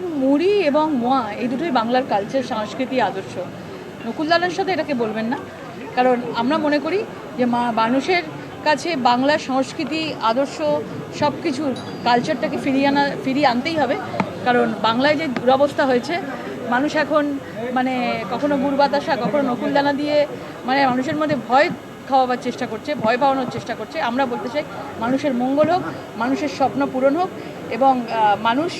চারিদিন মুড়ি এবং মোয়া, এই দুটোই বাংলার কালচার সংস্কৃতি, আদর্শ। নকুলদানের সাথে এটাকে বলবেন না। কারণ আমরা মনে করি যে মা- মানুষের কাছে বাংলা সংস্কৃতি, আদর্শ সব কিছুর কালচারটাকে ফিরিয়ে আনা, ফিরিয়ে আনতেই হবে। কারণ বাংলায় যে দুরবস্থা হয়েছে, মানুষ এখন মানে কখনো গুড় বাতাসা, কখনো নকুলদানা দিয়ে মানে মানুষের মধ্যে ভয় খাওয়াবার চেষ্টা করছে, ভয় পাওয়ানোর চেষ্টা করছে। আমরা বলতে চাই, মানুষের মঙ্গল হোক, মানুষের স্বপ্ন পূরণ হোক এবং মানুষ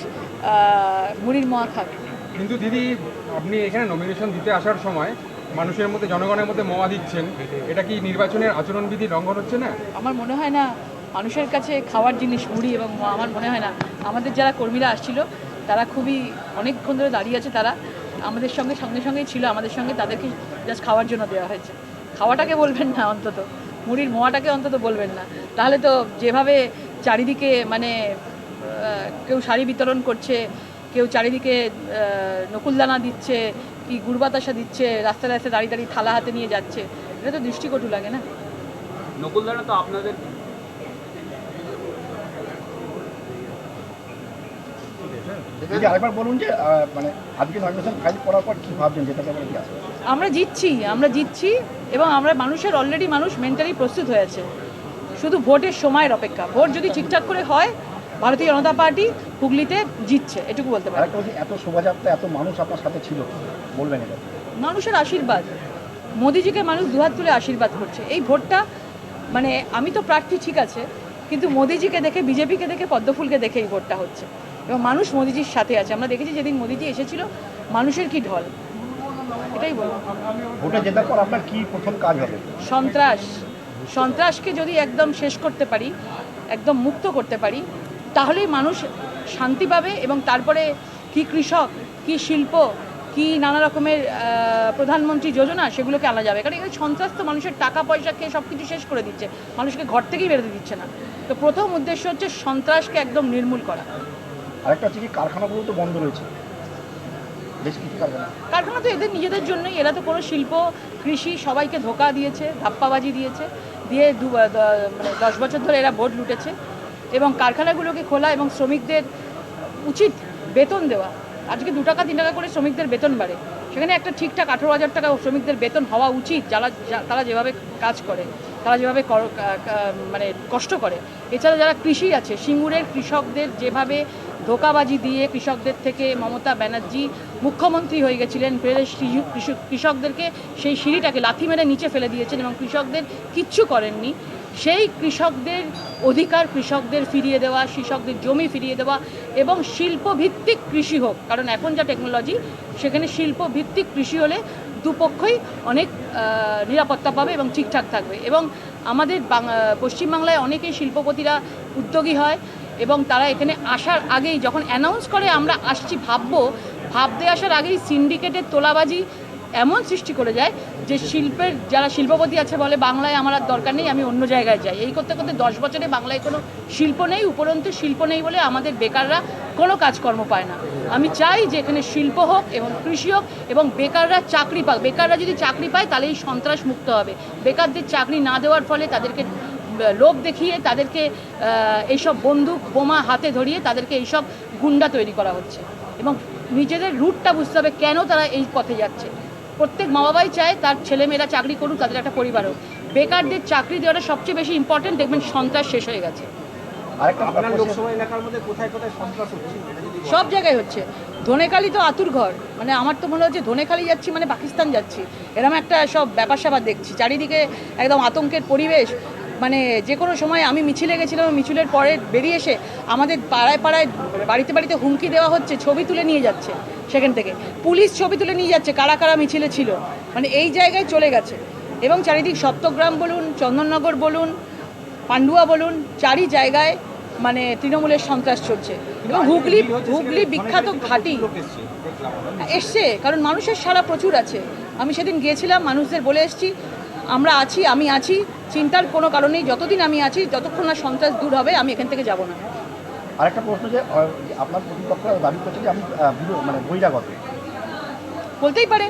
মুড়ির মোয়া খাক কিন্তু দিদি আপনি এখানে নমিনেশন দিতে আসার সময় মানুষের মধ্যে জনগণের মধ্যে মোয়া দিচ্ছেন। এটা কি নির্বাচনের আচরণবিধি লঙ্ঘন হচ্ছে না? আমার মনে হয় না মানুষের কাছে খাওয়ার জিনিস মুড়ি এবং মোয়া আমার মনে হয় না। আমাদের যারা কর্মীরা আসছিল তারা খুবই অনেকক্ষণ ধরে দাঁড়িয়ে আছে তারা আমাদের সঙ্গে সঙ্গে সঙ্গেই ছিল। আমাদের সঙ্গে তাদেরকে জাস্ট খাওয়ার জন্য দেওয়া হয়েছে। খাওয়াটাকে বলবেন না অন্তত। মুড়ির মোয়াটাকে অন্তত বলবেন না। তাহলে তো যেভাবে চারিদিকে মানে কেউ শাড়ি বিতরণ করছে কেউ চারিদিকে নকুলদানা দিচ্ছে কি গুড় বাতাসা দিচ্ছে রাস্তায় রাস্তায় দাঁড়িয়ে দাঁড়িয়ে থালা হাতে নিয়ে যাচ্ছে। এটা তো দৃষ্টিকটু লাগে না? নকুলদানা তো আপনাদের আরেকবার বলুন যে মানে আজকে নমিনেশন ফাইল করার পর কি ভাবছেন? যেটা ব্যাপারে কি আমরা জিতছি আমরা জিতছি এবং আমরা মানুষের অলরেডি মানুষ মেন্টালি প্রস্তুত হয়েছে শুধু ভোটের সময়ের অপেক্ষা। ভোট যদি ঠিকঠাক করে হয় ভারতীয় জনতা পার্টি হুগলিতে জিতছে এটুকু বলতে পারি। এত শোভাযাত্রা এত মানুষ আপনার সাথে ছিল বলবেন এটা। মানুষের আশীর্বাদ। মোদিজিকে মানুষ দুহাত তুলে আশীর্বাদ করছে। এই ভোটটা মানে আমি তো প্রার্থী ঠিক আছে কিন্তু মোদিজিকে দেখে বিজেপিকে দেখে পদ্মফুলকে দেখে এই ভোটটা হচ্ছে। এবং মানুষ মোদিজির সাথে আছে। আমরা দেখেছি যেদিন মোদিজি এসেছিল মানুষের কি ঢল। এটাই বলব। ভোটে জেতার পর আপনার কি প্রথম কাজ হবে? সন্ত্রাস। সন্ত্রাসকে যদি একদম শেষ করতে পারি একদম মুক্ত করতে পারি তাহলেই মানুষ শান্তি পাবে এবং তারপরে কি কৃষক কি শিল্প কি নানা রকমের প্রধানমন্ত্রী যোজনা সেগুলোকে আনা যাবে। কারণ এখানে সন্ত্রাস তো মানুষের টাকা পয়সা খেয়ে সব কিছু শেষ করে দিচ্ছে। মানুষকে ঘর থেকেই বেরোতে দিচ্ছে না। তো প্রথম উদ্দেশ্য হচ্ছে সন্ত্রাসকে একদম নির্মূল করা। আরেকটা হচ্ছে কি কারখানাগুলো তো বন্ধ রয়েছে। কারখানা। তো এদের নিজেদের জন্যই। এরা তো কোনো শিল্প কৃষি সবাইকে ধোকা দিয়েছে ধাপ্পাবাজি দিয়েছে। দিয়ে দ- মানে দশ বছর ধরে এরা ভোট লুটেছে। এবং কারখানাগুলোকে খোলা এবং শ্রমিকদের উচিত বেতন দেওয়া। আজকে দু টাকা, তিন টাকা করে শ্রমিকদের বেতন বাড়ে। সেখানে একটা ঠিকঠাক আঠেরো হাজার টাকা শ্রমিকদের বেতন হওয়া উচিত, যারা তারা যেভাবে কাজ করে, তারা যেভাবে মানে কষ্ট করে। এছাড়া যারা কৃষি আছে, সিঙ্গুরের কৃষকদের যেভাবে ধোকাবাজি দিয়ে কৃষকদের থেকে মমতা ব্যানার্জি মুখ্যমন্ত্রী হয়ে গেছিলেন, ফেলে কৃষকদেরকে সেই সিঁড়িটাকে লাথি মেরে নিচে ফেলে দিয়েছেন এবং কৃষকদের কিচ্ছু করেননি। সেই কৃষকদের অধিকার কৃষকদের ফিরিয়ে দেওয়া, কৃষকদের জমি ফিরিয়ে দেওয়া এবং শিল্পভিত্তিক কৃষি হোক, কারণ এখন যা টেকনোলজি সেখানে শিল্পভিত্তিক কৃষি হলে দুপক্ষই অনেক নিরাপত্তা পাবে এবং ঠিকঠাক থাকবে। এবং আমাদের পশ্চিমবাংলায় অনেকেই শিল্পপতিরা উদ্যোগী হয় এবং তারা এখানে আসার আগেই যখন অ্যানাউন্স করে, আমরা আসছি, ভাববো, ভাবতে আসার আগেই সিন্ডিকেটের তোলাবাজি এমন সৃষ্টি করে যায় যে শিল্পের, যারা শিল্পপতি আছে বলে বাংলায় আমার আর দরকার নেই, আমি অন্য জায়গায় যাই। এই করতে করতে দশ বছরে বাংলায় কোনো শিল্প নেই, উপরন্তু শিল্প নেই বলে আমাদের বেকাররা কোনো কাজকর্ম পায় না। আমি চাই যে এখানে শিল্প হোক এবং কৃষি হোক এবং বেকাররা চাকরি পাক, বেকাররা যদি চাকরি পায় তাহলে এই সন্ত্রাস মুক্ত হবে। বেকারদের চাকরি না দেওয়ার ফলে তাদেরকে লোভ দেখিয়ে তাদেরকে এইসব বন্দুক, বোমা হাতে ধরিয়ে তাদেরকে এইসব গুন্ডা তৈরি করা হচ্ছে। এবং নিজেদের রুটটা বুঝতে হবে কেন তারা এই পথে যাচ্ছে। প্রত্যেক মা বাবাই চায় তার ছেলেমেয়েরা চাকরি করুক তাদের একটা পরিবার হোক বেকারদের চাকরি দেওয়াটা সবচেয়ে বেশি ইম্পর্টেন্ট দেখবেন সন্ত্রাস শেষ হয়ে গেছে। আরেকটা আপনার প্রশ্ন- লোকসভা এলাকার মধ্যে কোথায় কোথায় সন্ত্রাস হচ্ছে? এটা যদি সব জায়গায় হচ্ছে। ধনেখালি তো আতুর ঘর। মানে আমার তো মনে হচ্ছে ধনেখালি যাচ্ছি মানে পাকিস্তান যাচ্ছি। এরকম একটা সব ব্যাপার স্যাপার দেখছি। চারিদিকে একদম আতঙ্কের পরিবেশ। মানে যে কোনো সময় আমি মিছিলে গেছিলাম, মিছিলের পরে বেরিয়ে এসে আমাদের পাড়ায় পাড়ায় বাড়িতে বাড়িতে হুমকি দেওয়া হচ্ছে, ছবি তুলে নিয়ে যাচ্ছে সেখান থেকে। পুলিশ ছবি তুলে নিয়ে যাচ্ছে, কারা কারা মিছিলে ছিল। মানে এই জায়গায় চলে গেছে। এবং চারিদিক সপ্তগ্রাম বলুন, চন্দননগর বলুন, পান্ডুয়া বলুন, চারি জায়গায় মানে তৃণমূলের সন্ত্রাস চলছে। এবং হুগলি হুগলি বিখ্যাত ঘাটি। এসছে, কারণ মানুষের সারা প্রচুর আছে। আমি সেদিন গিয়েছিলাম, মানুষদের বলে এসেছি, আমরা আছি, আমি আছি চিন্তার কোনো কারণেই যতদিন আমি আছি যতক্ষণ না সন্ত্রাস দূর হবে আমি এখান থেকে যাব না। আরেকটা প্রশ্ন যে আপনার প্রতিপক্ষ দাবি করছে যে আমি মানে বহিরাগত। বলতেই পারে।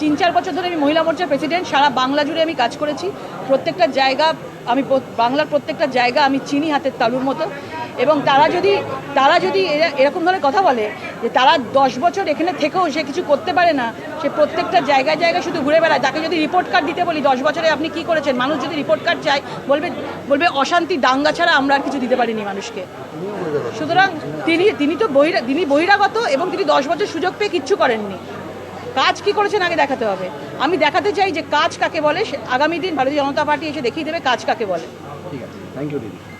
তিন চার বছর ধরে আমি মহিলা মোর্চার প্রেসিডেন্ট সারা বাংলা জুড়ে আমি কাজ করেছি। প্রত্যেকটা জায়গা আমি বাংলার প্রত্যেকটা জায়গা আমি চিনি হাতের তালুর মতো। এবং তারা যদি তারা যদি এরা- এরকম ধরনের কথা বলে যে তারা দশ বছর এখানে থেকেও সে কিছু করতে পারে না, সে প্রত্যেকটা জায়গায় জায়গায় শুধু ঘুরে বেড়ায়, তাকে যদি রিপোর্ট কার্ড দিতে বলি, দশ বছরে আপনি কি করেছেন? মানুষ যদি রিপোর্ট কার্ড চায়, বলবে বলবে অশান্তি, দাঙ্গা ছাড়া আমরা আর কিছু দিতে পারিনি মানুষকে। সুতরাং তিনি তিনি তো বহিরা, তিনি বহিরাগত এবং তিনি দশ বছর সুযোগ পেয়ে কিচ্ছু করেননি। কাজ কি করেছেন আগে দেখাতে হবে। আমি দেখাতে চাই যে কাজ কাকে বলে আগামী দিন ভারতীয় জনতা পার্টি এসে দেখিয়ে দেবে কাজ কাকে বলে। ঠিক আছে। থ্যাংক ইউ দিদি।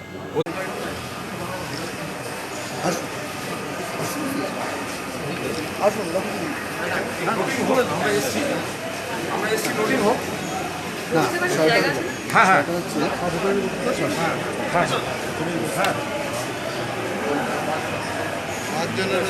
হ্যাঁ হ্যাঁ হ্যাঁ পাঁচজনের